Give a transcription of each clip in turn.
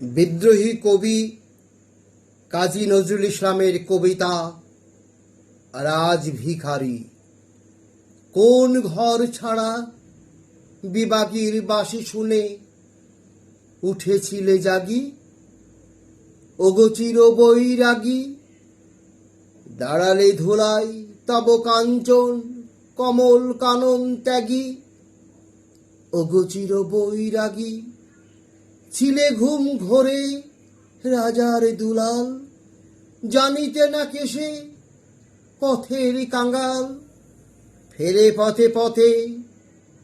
বিদ্রোহী কবি কাজী নজরুল ইসলামের কবিতা রাজ ভিখারি কোন ঘর ছাড়া বিবাগীর বাসি শুনে উঠেছিলে জাগি? ওগোচির বৈরাগী দাঁড়ালে ধুলাই তব কাঞ্চন, কমল কানন ত্যাগী। ওগোচির বৈরাগী ছিলে ঘুম ঘোরে রাজার দুলাল। জানিতে না কেসে পথের কাঙ্গাল ফেরে পথে পথে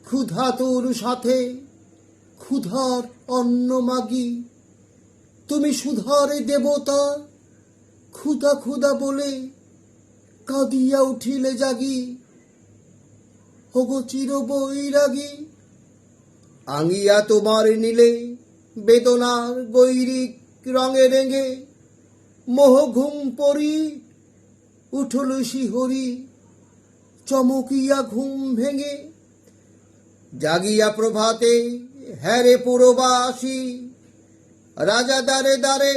ক্ষুধা তোর সাথে ক্ষুধার অন্ন মাগি। তুমি সুধার দেবতা, ক্ষুধা ক্ষুধা বলে কাঁদিয়া উঠিলে জাগি। হগো চির বৈরাগী আঙিয়া তোমার নিলে বেদনার গৈরিক রঙে রেঙে, মোহ ঘুম পরি, উঠল শিহরি, চমকিয়া ঘুম ভেঙে, জাগিয়া প্রভাতে হ্যারে পুরবাসী, রাজা দারে দারে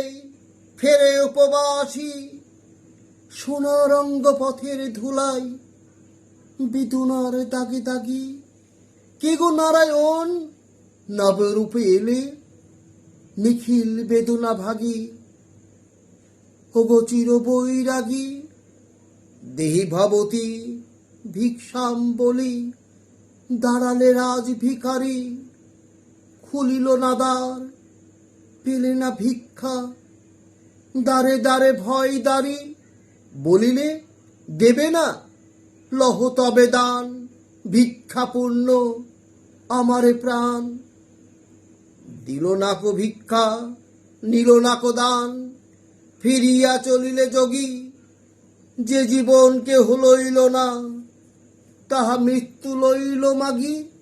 ফেরে উপবাসী, সোনারঙ্গ পথের ধুলাই, বিদুনার দাগি দাগি কে গো নারায়ণ, নবরূপে এলে নিখিল বেদনা ভাগী, ওগো চির বৈরাগী দেহি ভবতী ভিক্ষাম বলি দাঁড়ালে রাজ ভিখারি, খুলিল না দ্বার পেলে না ভিক্ষা দাঁড়ে দাঁড়ে ভয় দাঁড়ি বলিলে, দেবে না, লহ তবে দান ভিক্ষা পূর্ণ আমারে প্রাণ। দিল না কো ভিক্ষা, নিল না কো দান, ফিরিয়া চলিলে যোগী, যে জীবনকে হলইল না, তাহা মৃত্যু লইল মাগি।